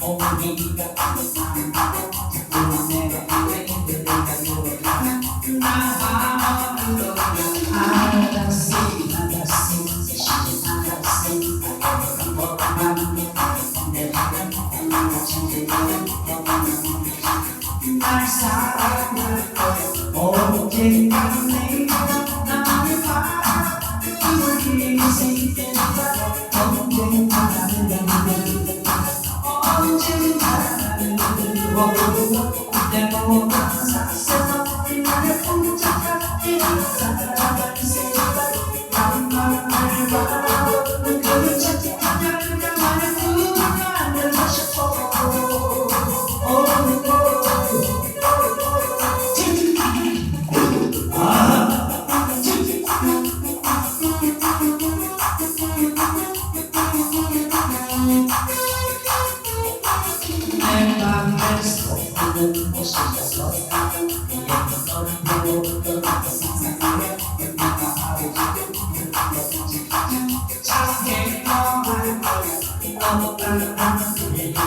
오기가 자 내몸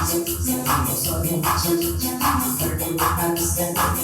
세상에서 멈춰지지 결국 한 생각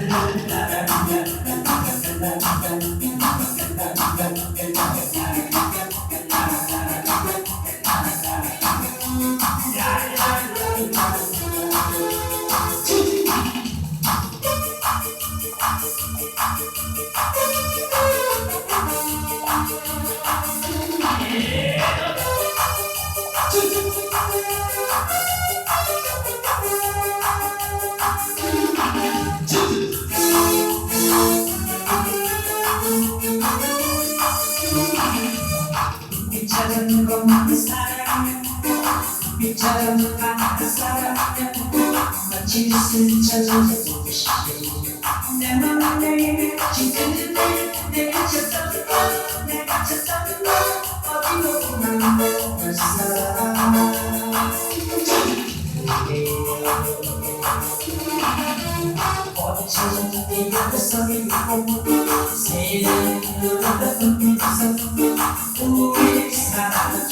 미쳐 미쳐는 것만 사랑해 마치 스쳐져서 보시 내 맘에 지금 내가 찾던 것 내가 찾던 것 어디로 나널 사랑해 어디서 네가 소리 있고 새는 그런 눈에서 우리 사랑 기억하면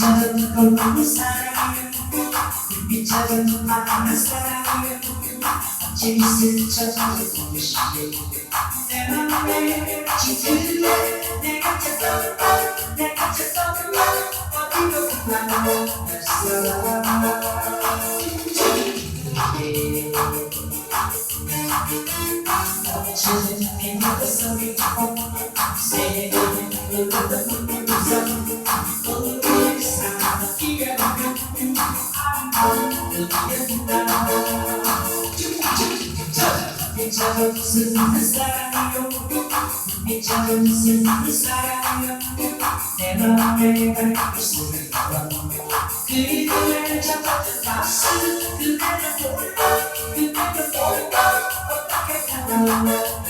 름다운 그리운 나나 눈빛처럼 눈을 사랑하며 눈빛처럼 슬픈 사랑하며 내마 슬픈 사랑이요 미쳐도 슬픈 사랑이요 내 마음에 가득 술을 담아놓고 그리움을 잡았던 박수 그대로 몰라 그대로 몰라 어떻게 달아올라